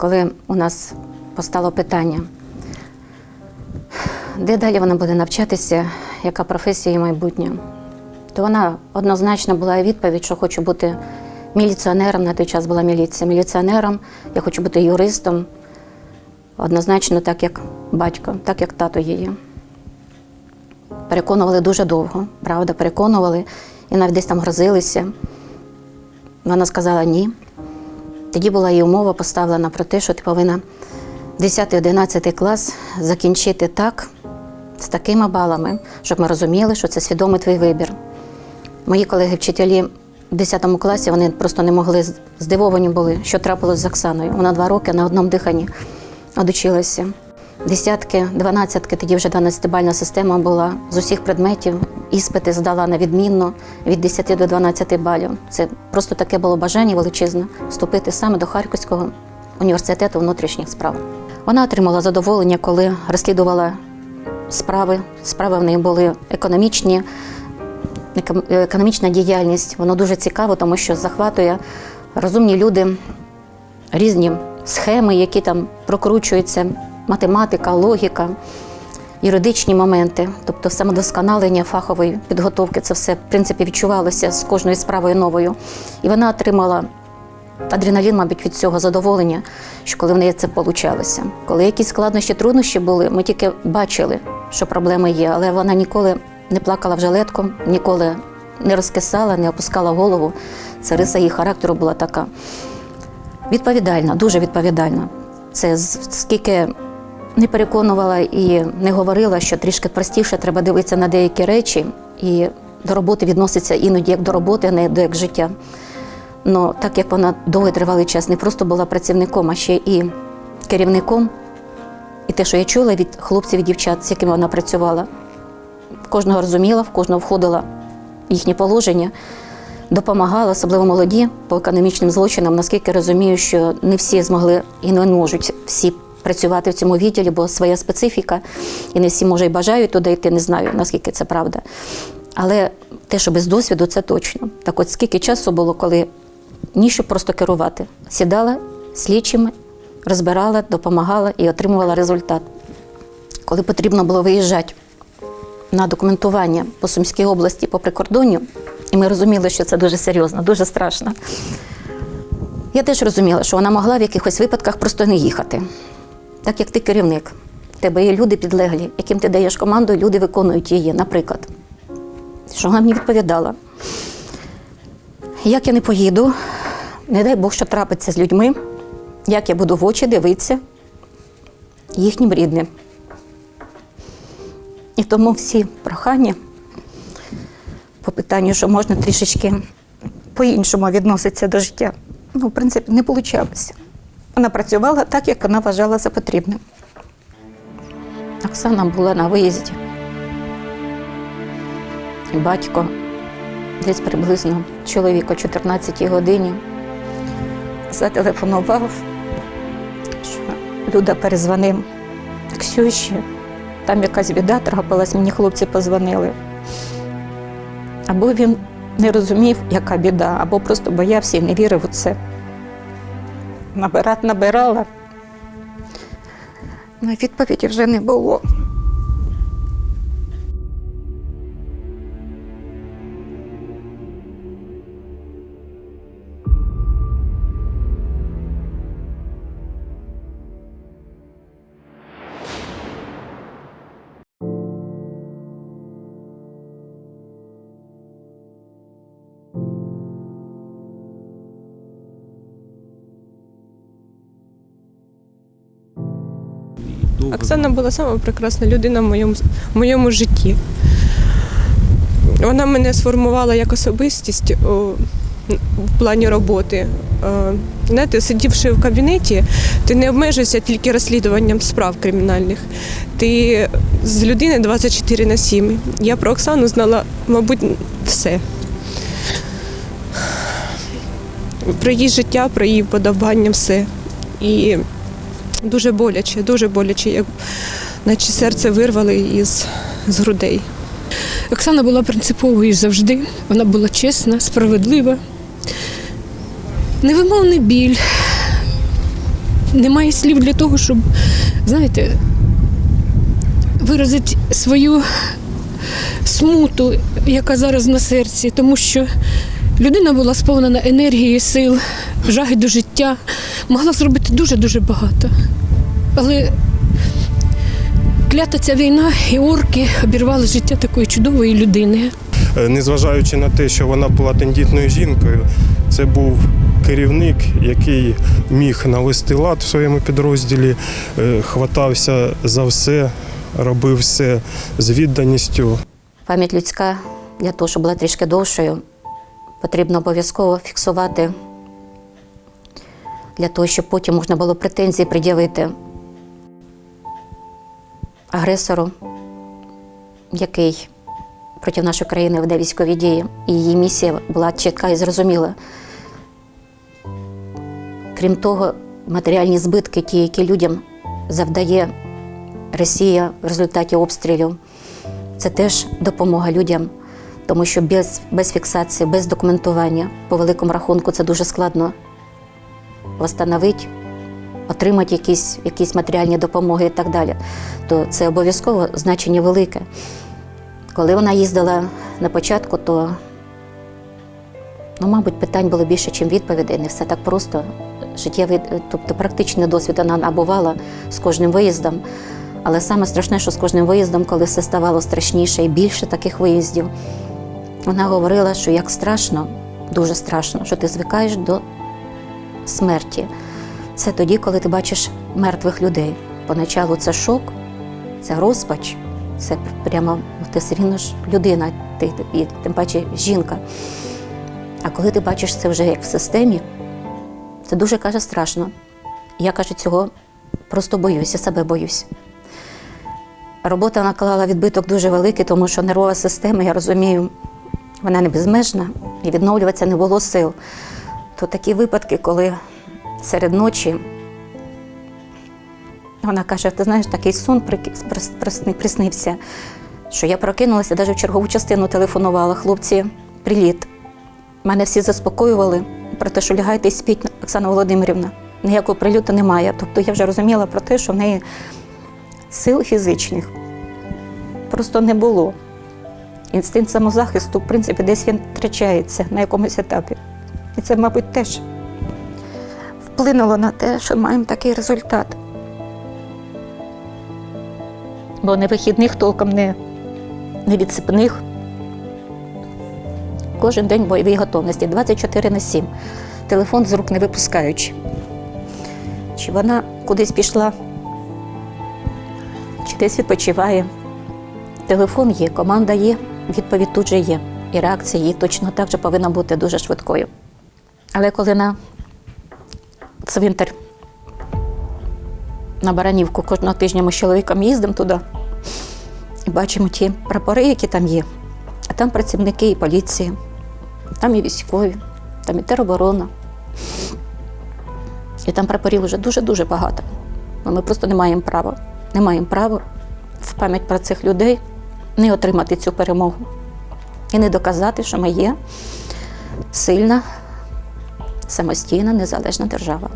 коли у нас постало питання, де далі вона буде навчатися, яка професія її майбутнє, то вона однозначно була відповідь, що хочу бути міліціонером. На той час була міліція. Міліціонером, я хочу бути юристом. Однозначно, так як батько, так як тато її. Переконували дуже довго, правда, переконували і навіть десь там грозилися. Вона сказала ні. Тоді була і умова поставлена про те, що ти повинна 10-11 клас закінчити так, з такими балами, щоб ми розуміли, що це свідомий твій вибір. Мої колеги-вчителі в 10 класі вони просто не могли здивовані були, що трапилось з Оксаною. Вона два роки на одному диханні одучилася. Десятки, дванадцятки, тоді вже 12-бальна система була з усіх предметів. Іспити здала на відмінно від 10 до 12 балів. Це просто таке було бажання величезне вступити саме до Харківського університету внутрішніх справ. Вона отримала задоволення, коли розслідувала справи. Справи в неї були економічні, економічна діяльність. Воно дуже цікаво, тому що захватує розумні люди різні схеми, які там прокручуються, математика, логіка, юридичні моменти, тобто самодосконалення фахової підготовки, це все в принципі відчувалося з кожною справою новою. І вона отримала адреналін, мабуть, від цього задоволення, що коли в неї це получалося. Коли якісь складнощі, труднощі були, ми тільки бачили, що проблеми є, але вона ніколи не плакала в жилетку, ніколи не розкисала, не опускала голову. Це риса її характеру була така. Відповідальна, дуже відповідальна. Це скільки не переконувала і не говорила, що трішки простіше треба дивитися на деякі речі, і до роботи відноситься іноді як до роботи, а не до як життя. Ну, так як вона довгий тривалий час не просто була працівником, а ще і керівником, і те, що я чула від хлопців і дівчат, з якими вона працювала, кожного розуміла, в кожного входила їхнє положення допомагала, особливо молоді по економічним злочинам, наскільки розумію, що не всі змогли і не можуть всі працювати в цьому відділі, бо своя специфіка, і не всі може і бажають туди йти, не знаю, наскільки це правда. Але те, що без досвіду, це точно. Так от скільки часу було, коли ні, щоб просто керувати, сідала слідчими, розбирала, допомагала і отримувала результат. Коли потрібно було виїжджати на документування по Сумській області по прикордонню, і ми розуміли, що це дуже серйозно, дуже страшно. Я теж розуміла, що вона могла в якихось випадках просто не їхати. Так як ти керівник, тебе є люди підлеглі, яким ти даєш команду, люди виконують її, наприклад. Що вона мені відповідала? Як я не поїду, не дай Бог, що трапиться з людьми, як я буду в очі дивитися їхнім рідним. І тому всі прохання по питанню, що можна трішечки по-іншому відноситися до життя, ну, в принципі, не вийшло. Вона працювала так, як вона вважала за потрібне. Оксана була на виїзді. Батько десь приблизно чоловік о 14-й годині зателефонував, що Люда перезвонив Ксюші. Там якась біда трапилась, мені хлопці позвонили. Або він не розумів, яка біда, або просто боявся і не вірив у це. Набирати набирала. Ну, відповіді вже не було. Оксана була сама прекрасна людина в моєму, в моєму житті. Вона мене сформувала як особистість о, в плані роботи. Е, Знаєте, сидівши в кабінеті, ти не обмежуєшся тільки розслідуванням справ кримінальних. Ти з людини 24 на 7. Я про Оксану знала, мабуть, все. Про її життя, про її вподобання, все. І дуже боляче, дуже боляче, як наче серце вирвали із з грудей. Оксана була принциповою завжди. Вона була чесна, справедлива. Невимовний біль, немає слів для того, щоб, знаєте, виразити свою смуту, яка зараз на серці, тому що людина була сповнена енергії, сил, жаги до життя, могла зробити дуже-дуже багато. Але клята ця війна і орки обірвали життя такої чудової людини. Е, незважаючи на те, що вона була тендітною жінкою, це був керівник, який міг навести лад в своєму підрозділі, е, хватався за все, робив все з відданістю. Пам'ять людська для того, щоб була трішки довшою, потрібно обов'язково фіксувати для того, щоб потім можна було претензії пред'явити агресору, який проти нашої країни веде військові дії. І її місія була чітка і зрозуміла. Крім того, матеріальні збитки, ті, які людям завдає Росія в результаті обстрілів, це теж допомога людям, тому що без, без фіксації, без документування, по великому рахунку, це дуже складно встановити, отримати якісь, якісь матеріальні допомоги і так далі. То це обов'язково значення велике. Коли вона їздила на початку, то, ну, мабуть, питань було більше, ніж відповідей. Не все так просто. Життєвий, тобто практичний досвід вона набувала з кожним виїздом. Але саме страшне, що з кожним виїздом, коли все ставало страшніше і більше таких виїздів, вона говорила, що як страшно, дуже страшно, що ти звикаєш до смерті. Це тоді, коли ти бачиш мертвих людей. Поначалу це шок, це розпач, це прямо ну, ти все рівно ж людина, ти, і тим паче жінка. А коли ти бачиш це вже як в системі, це дуже каже страшно. Я каже, цього просто боюся, себе боюсь. Робота наклала відбиток дуже великий, тому що нервова система, я розумію, вона не безмежна і відновлюватися не було сил. То такі випадки, коли серед ночі вона каже: ти знаєш, такий сон приснився, що я прокинулася, навіть в чергову частину телефонувала. Хлопці, приліт. Мене всі заспокоювали про те, що лягайте і спіть, Оксана Володимирівна. Ніякого прильоту немає. Тобто я вже розуміла про те, що в неї сил фізичних просто не було. Інстинкт самозахисту, в принципі, десь він втрачається на якомусь етапі. І це, мабуть, теж вплинуло на те, що маємо такий результат. Бо не вихідних толком не, не відсипних. Кожен день бойовій готовності 24 на 7. Телефон з рук не випускаючи. Чи вона кудись пішла, чи десь відпочиває. Телефон є, команда є, відповідь тут же є. І реакція її точно так же повинна бути дуже швидкою. Але коли на цвинтар на Баранівку кожного тижня ми з чоловіком їздимо туди і бачимо ті прапори, які там є. А там працівники і поліції, там і військові, там і тероборона. І там прапорів вже дуже-дуже багато. Ну, ми просто не маємо права. Не маємо права в пам'ять про цих людей не отримати цю перемогу і не доказати, що ми є сильна, самостійна, незалежна держава.